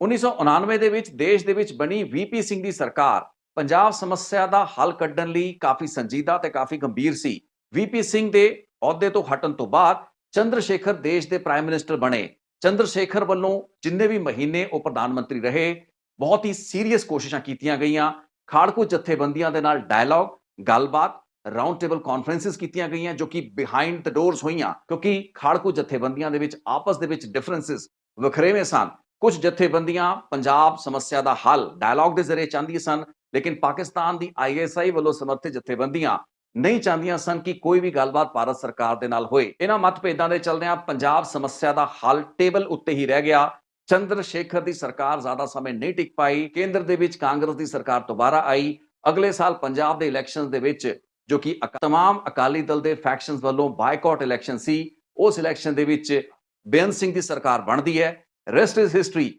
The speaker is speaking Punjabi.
1999 ਦੇ ਵਿੱਚ ਦੇਸ਼ ਦੇ ਵਿੱਚ ਬਣੀ ਵੀਪੀ ਸਿੰਘ ਦੀ ਸਰਕਾਰ ਪੰਜਾਬ ਸਮੱਸਿਆ ਦਾ ਹੱਲ ਕੱਢਣ ਲਈ ਕਾਫੀ ਸੰਜੀਦਾ ਤੇ ਕਾਫੀ ਗੰਭੀਰ ਸੀ। ਵੀਪੀ ਸਿੰਘ ਦੇ ਅਹੁਦੇ ਤੋਂ ਹਟਣ ਤੋਂ ਬਾਅਦ ਚੰਦਰ ਸ਼ੇਖਰ ਦੇਸ਼ ਦੇ ਪ੍ਰਾਈਮ ਮਿਨਿਸਟਰ ਬਣੇ। ਚੰਦਰ ਸ਼ੇਖਰ ਵੱਲੋਂ ਜਿੰਨੇ ਵੀ ਮਹੀਨੇ ਉਹ ਪ੍ਰਧਾਨ ਮੰਤਰੀ ਰਹੇ, ਬਹੁਤ ਹੀ ਸੀਰੀਅਸ ਕੋਸ਼ਿਸ਼ਾਂ ਕੀਤੀਆਂ ਗਈਆਂ। ਖਾੜਕੂ ਜਥੇਬੰਦੀਆਂ ਦੇ ਨਾਲ ਡਾਇਲੌਗ ਗੱਲਬਾਤ ਰਾਉਂਡ ਟੇਬਲ ਕਾਨਫਰੰਸਿਸ ਕੀਤੀਆਂ ਗਈਆਂ ਜੋ ਕਿ ਬਿਹਾਈਂਡ ਦ ਡੋਰਸ ਹੋਈਆਂ ਕਿਉਂਕਿ ਖਾੜਕੂ ਜਥੇਬੰਦੀਆਂ ਦੇ ਵਿੱਚ ਆਪਸ ਦੇ ਵਿੱਚ ਡਿਫਰੈਂਸਸ ਵਖਰੇਵੇਂ ਸਨ। ਕੁਝ ਜਥੇਬੰਦੀਆਂ ਪੰਜਾਬ ਸਮੱਸਿਆ ਦਾ ਹੱਲ ਡਾਇਲੌਗ ਦੇ ਜ਼ਰੀਏ ਚਾਹੁੰਦੀਆਂ ਸਨ, ਲੇਕਿਨ ਪਾਕਿਸਤਾਨ ਦੀ ਆਈਐਸਆਈ ਵੱਲੋਂ ਸਮਰਥਿਤ ਜਥੇਬੰਦੀਆਂ ਨਹੀਂ ਚਾਹੁੰਦੀਆਂ ਸਨ ਕਿ ਕੋਈ ਵੀ ਗੱਲਬਾਤ ਭਾਰਤ ਸਰਕਾਰ ਦੇ ਨਾਲ ਹੋਏ। ਇਹਨਾਂ ਮਤਭੇਦਾਂ ਦੇ ਚੱਲਦਿਆਂ ਪੰਜਾਬ ਸਮੱਸਿਆ ਦਾ ਹੱਲ ਟੇਬਲ ਉੱਤੇ ਹੀ ਰਹਿ ਗਿਆ। ਚੰਦਰ ਸ਼ੇਖਰ ਦੀ ਸਰਕਾਰ ਜ਼ਿਆਦਾ ਸਮੇਂ ਨਹੀਂ ਟਿਕ ਪਾਈ। ਕੇਂਦਰ ਦੇ ਵਿੱਚ ਕਾਂਗਰਸ ਦੀ ਸਰਕਾਰ ਦੁਬਾਰਾ ਆਈ। ਅਗਲੇ ਸਾਲ ਪੰਜਾਬ ਦੇ ਇਲੈਕਸ਼ਨਸ ਦੇ ਵਿੱਚ, ਜੋ ਕਿ ਅਕ- ਤਮਾਮ ਅਕਾਲੀ ਦਲ ਦੇ ਫੈਕਸ਼ਨਸ ਵੱਲੋਂ ਬਾਈਕਾਟ ਇਲੈਕਸ਼ਨ ਸੀ, ਉਸ ਇਲੈਕਸ਼ਨ ਦੇ ਵਿੱਚ ਬੇਅੰਤ ਸਿੰਘ ਦੀ ਸਰਕਾਰ ਬਣਦੀ ਹੈ। Rest is history.